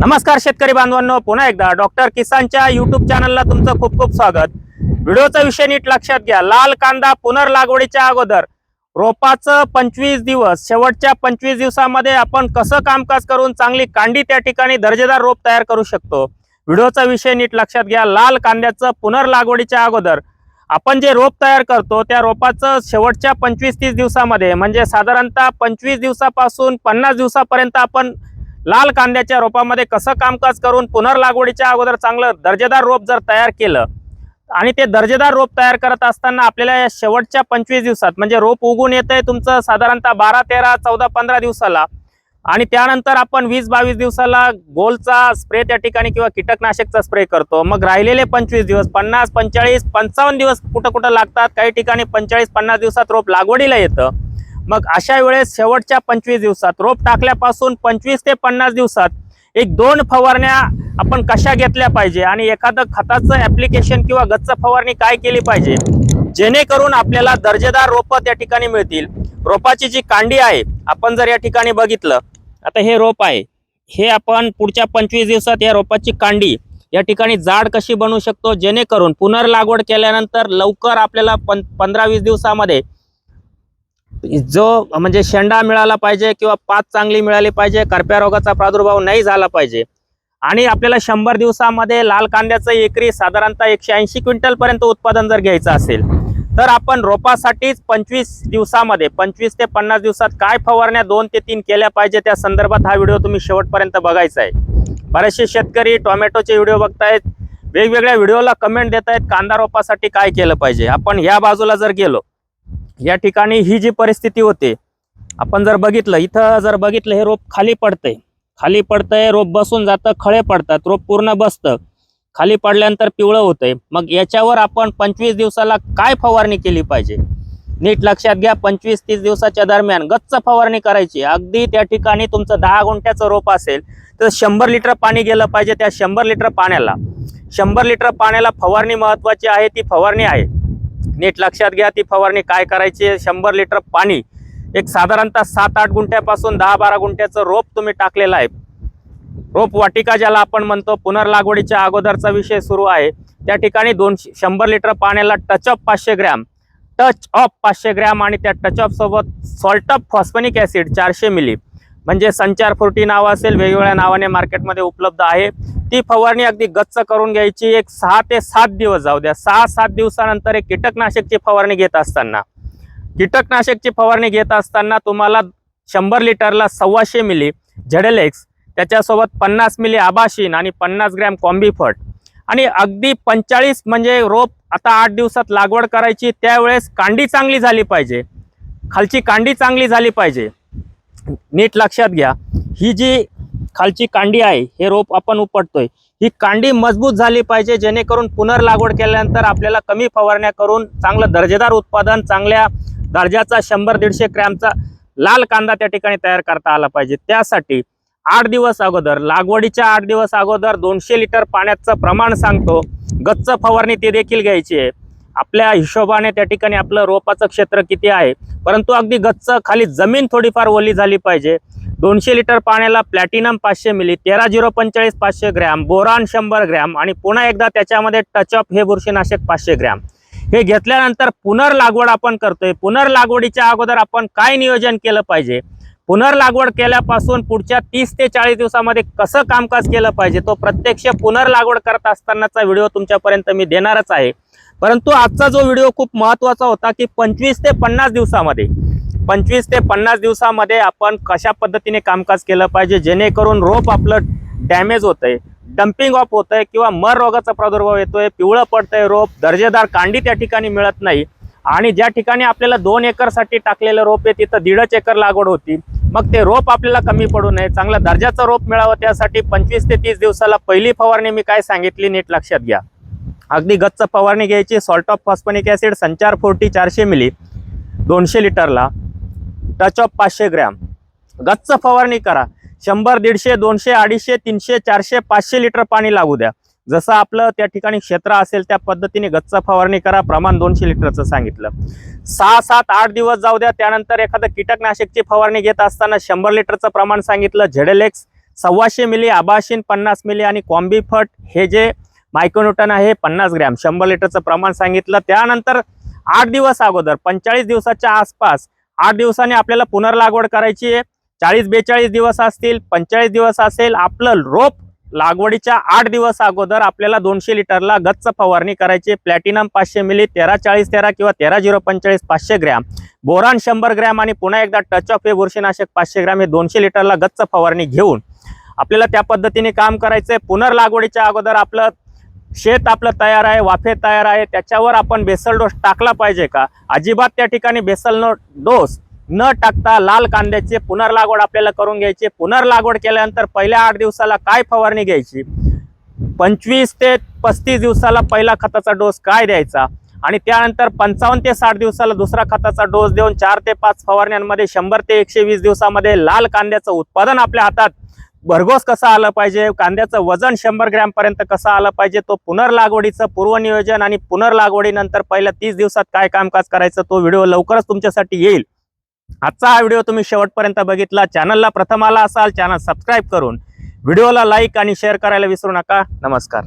नमस्कार शेतकरी बांधवांनो पुन्हा एकदा डॉक्टर किसानच्या युट्यूब चॅनलला तुमचं खूप खूप स्वागत. व्हिडिओचा विषय नीट लक्षात घ्या. लाल कांदा पुनर्लागवडीच्या अगोदर रोपाचं पंचवीस दिवस शेवटच्या पंचवीस दिवसामध्ये आपण कसं कामकाज करून चांगली कांडी त्या ठिकाणी दर्जेदार रोप तयार करू शकतो? व्हिडिओचा विषय नीट लक्षात घ्या. लाल कांद्याचं पुनर्लागवडीच्या अगोदर आपण जे रोप तयार करतो त्या रोपाचं शेवटच्या पंचवीस तीस दिवसामध्ये म्हणजे साधारणतः पंचवीस दिवसापासून पन्नास दिवसापर्यंत आपण लाल कांद्याच्या रोपामध्ये कसं कामकाज करून पुनर्लागवडीच्या अगोदर चांगलं दर्जेदार रोप जर तयार केलं आणि ते दर्जेदार रोप तयार करत असताना आपल्याला या शेवटच्या पंचवीस दिवसात म्हणजे रोप उगून येतंय तुमचं साधारणतः बारा तेरा चौदा पंधरा दिवसाला आणि त्यानंतर आपण वीस बावीस दिवसाला गोलचा स्प्रे त्या ठिकाणी किंवा कीटकनाशकचा स्प्रे करतो. मग राहिलेले पंचवीस दिवस पन्नास पंचेचाळीस पंचावन्न दिवस कुठं कुठं लागतात? काही ठिकाणी पंचेचाळीस पन्नास दिवसात रोप लागवडीला येतं. मग अशा वेळेस शेवटच्या पंचवीस दिवसात रोप टाकल्यापासून पंचवीस ते पन्नास दिवसात एक दोन फवारण्या आपण कशा घेतल्या पाहिजे आणि एखादं खताचं ऍप्लिकेशन किंवा गच्च फवारणी काय केली पाहिजे जेणेकरून आपल्याला दर्जेदार रोपं त्या ठिकाणी मिळतील. रोपाची जी कांडी आहे आपण जर या ठिकाणी बघितलं आता हे रोप आहे. हे आपण पुढच्या पंचवीस दिवसात या रोपाची कांडी या ठिकाणी जाड कशी बनवू शकतो जेणेकरून पुनर्लागवड केल्यानंतर लवकर आपल्याला पं पंधरा वीस दिवसामध्ये जो म्हणजे शेंडा मिळाला पाहिजे किंवा पात चांगली मिळाली पाहिजे करप्या रोगाचा प्रादुर्भाव नाही झाला पाहिजे. आणि आपल्याला शंभर दिवसामध्ये लाल कांद्याचं एकरी साधारणतः एकशे ऐंशी क्विंटल पर्यंत उत्पादन जर घ्यायचं असेल तर आपण रोपासाठीच पंचवीस दिवसामध्ये पंचवीस ते पन्नास दिवसात काय फवारण्या दोन ते तीन केल्या पाहिजे त्या संदर्भात हा व्हिडिओ तुम्ही शेवटपर्यंत बघायचा आहे. बरेचसे शेतकरी टोमॅटोचे व्हिडिओ बघतायत वेगवेगळ्या व्हिडिओला कमेंट देत आहेत कांदा रोपासाठी काय केलं पाहिजे? आपण ह्या बाजूला जर गेलो या ठिकाणी ही जी परिस्थिती होते आपण जर बघितलं इथं जर बघितलं हे रोप खाली पडतंय. खाली पडतंय रोप बसून जातं खळे पडतात रोप पूर्ण बसतं. खाली पडल्यानंतर पिवळं होतंय. मग याच्यावर आपण पंचवीस दिवसाला काय फवारणी केली पाहिजे? नीट लक्षात घ्या पंचवीस तीस दिवसाच्या दरम्यान गच्च फवारणी करायची. अगदी त्या ठिकाणी तुमचं दहा गुंठ्याचं रोप असेल तर शंभर लिटर पाणी गेलं पाहिजे त्या शंभर लिटर पाण्याला. शंभर लिटर पाण्याला फवारणी महत्वाची आहे ती फवारणी आहे. नीट लक्षात घ्या ती फवारणी काय करायची आहे? शंभर लिटर पाणी एक साधारणतः सात आठ गुंठ्यापासून दहा बारा गुंठ्याचं रोप तुम्ही टाकलेलं आहे. रोप वाटिका ज्याला आपण म्हणतो पुनर्लागवडीच्या अगोदरचा विषय सुरू आहे. त्या ठिकाणी दोनशे शंभर लिटर पाण्याला टच पाचशे ग्रॅम टच ऑफ पाचशे ग्रॅम आणि त्या टच ऑफ सोबत सॉल्ट ऑफ फॉस्फनिक ॲसिड चारशे मिली म्हणजे संचार फोर्टी नाव असेल वेगवेगळ्या नावाने मार्केटमध्ये उपलब्ध आहे. ती फवारणी अगदी गच्च करून घ्यायची. एक सहा ते सात दिवस जाऊ द्या. सहा सात दिवसानंतर एक कीटकनाशकची फवारणी घेत असताना. कीटकनाशकची फवारणी घेत असताना तुम्हाला शंभर लिटरला सव्वाशे मिली झडेलेक्स त्याच्यासोबत पन्नास मिली आबाशीन आणि पन्नास ग्रॅम कॉम्बीफट आणि अगदी पंचाळीस म्हणजे रोप आता आठ दिवसात लागवड करायची. त्यावेळेस कांडी चांगली झाली पाहिजे. खालची कांडी चांगली झाली पाहिजे. नीट लक्षात घ्या. ही जी खालची कांडी आहे हे रोप आपण उपटतोय. ही कांडी मजबूत झाली पाहिजे जेणेकरून पुनर्लागवड केल्यानंतर आपल्याला कमी फवारण्या करून चांगलं दर्जेदार उत्पादन चांगल्या दर्जाचा शंभर दीडशे ग्रॅमचा लाल कांदा त्या ठिकाणी तयार करता आला पाहिजे. त्यासाठी आठ दिवस अगोदर लागवडीच्या आठ दिवस अगोदर दोनशे लिटर पाण्याचं प्रमाण सांगतो. गच्च फवारणी ते देखील घ्यायची आहे. आपल्या हिशोबाने त्या ठिकाणी आपलं रोपाचं क्षेत्र किती आहे? परंतु अगदी गच्च खाली जमीन थोडीफार ओली झाली पाहिजे. दोनशे लिटर पाण्याला प्लॅटिनम पाचशे मिली तेरा झिरो पंचेचाळीस पाचशे ग्रॅम बोरान शंभर ग्रॅम आणि पुन्हा एकदा त्याच्यामध्ये टचअप हे बुरशीनाशक पाचशे ग्रॅम. हे घेतल्यानंतर पुनर्लागवड आपण करतोय. पुनर्लागवडीच्या अगोदर आपण काय नियोजन केलं पाहिजे? पुनर्लागवड केल्यापासून पुढच्या तीस ते चाळीस दिवसामध्ये कसं कामकाज केलं पाहिजे? तो प्रत्यक्ष पुनर्लागवड करत असतानाचा व्हिडिओ तुमच्यापर्यंत मी देणारच आहे. परंतु आजचा जो व्हिडिओ खूप महत्त्वाचा होता की पंचवीस ते पन्नास दिवसामध्ये पंचवीस ते पन्नास दिवसामध्ये आपण कशा पद्धतीने कामकाज केलं पाहिजे जेणेकरून रोप आपलं डॅमेज होतंय डम्पिंग ऑफ आहे किंवा मर रोगाचा प्रादुर्भाव येतोय पिवळं पडतंय रोप दर्जेदार कांडी त्या ठिकाणी मिळत नाही आणि ज्या ठिकाणी आपल्याला दोन एकरसाठी टाकलेलं रोप आहे तिथं दीडच एकर लागवड होती. मग ते रोप आपल्याला कमी पडू नये चांगला दर्जाचं रोप मिळावं त्यासाठी पंचवीस ते तीस दिवसाला पहिली फवारणी मी काय सांगितली नीट लक्षात घ्या. अगदी गच्च फवारणी घ्यायची सॉल्ट ऑफ फॉस्फनिक ॲसिड संचार फोर्टी चारशे मिली दोनशे लिटरला. टच ऑफ पाचशे ग्रॅम. गच्च फवारणी करा. शंभर दीडशे दोनशे अडीचशे तीनशे चारशे पाचशे लिटर पाणी लागू द्या. जसं आपलं त्या ठिकाणी क्षेत्र असेल त्या पद्धतीने गच्च फवारणी करा. प्रमाण दोनशे लिटरचं सांगितलं. सहा सात आठ दिवस जाऊ द्या. त्यानंतर एखादं कीटकनाशकची फवारणी घेत असताना शंभर लिटरचं प्रमाण सांगितलं. झेडेलेक्स सव्वाशे मिली आबाशीन पन्नास मिली आणि कॉम्बीफट हे जे मायक्रोन्यूटन आहे पन्नास ग्रॅम. शंभर लिटरचं प्रमाण सांगितलं. त्यानंतर आठ दिवस अगोदर पंचेचाळीस दिवसाच्या आसपास आठ दिवसांनी आपल्याला पुनर्लागवड करायची आहे. चाळीस बेचाळीस दिवस असतील पंचेचाळीस दिवस असेल आपलं रोप लागवडीच्या आठ दिवस अगोदर आपल्याला दोनशे लिटरला गच्च फवारणी करायची प्लॅटिनम पाचशे मिली तेरा चाळीस तेरा किंवा तेरा झिरो पंचेचाळीस पाचशे ग्रॅम. बोरान शंभर ग्रॅम आणि पुन्हा एकदा टच ऑफ हे बुरशीनाशक पाचशे ग्रॅम हे दोनशे लिटरला गच्च फवारणी घेऊन आपल्याला त्या पद्धतीने काम करायचंय. पुनर्लागवडीच्या अगोदर आपलं शेत आपलं तयार आहे वाफे तयार आहे त्याच्यावर आपण बेसल डोस टाकला पाहिजे का? अजिबात त्या ठिकाणी बेसल न डोस न टाकता लाल कांद्याची पुनर्लागवड आपल्याला करून घ्यायची. पुनर्लागवड केल्यानंतर पहिल्या आठ दिवसाला काय फवारणी घ्यायची? पंचवीस ते पस्तीस दिवसाला पहिला खताचा डोस काय द्यायचा? आणि त्यानंतर पंचावन्न ते साठ दिवसाला दुसरा खताचा डोस देऊन चार ते पाच फवारण्यांमध्ये शंभर ते एकशे वीस दिवसामध्ये लाल कांद्याचं उत्पादन आपल्या हातात भरघोस कसा आलं पाहिजे? कांद्याचं वजन शंभर ग्रॅम पर्यंत कसं आलं पाहिजे? तो पुनर्लागवडीचं पूर्वनियोजन आणि पुनर्लागवडीनंतर पहिल्या तीस दिवसात काय कामकाज करायचं? तो व्हिडिओ लवकरच तुमच्यासाठी येईल. आजचा हा व्हिडिओ तुम्ही शेवटपर्यंत बघितला. चॅनलला प्रथम आला असाल चॅनल सबस्क्राईब करून व्हिडिओला लाईक आणि शेअर करायला विसरू नका. नमस्कार.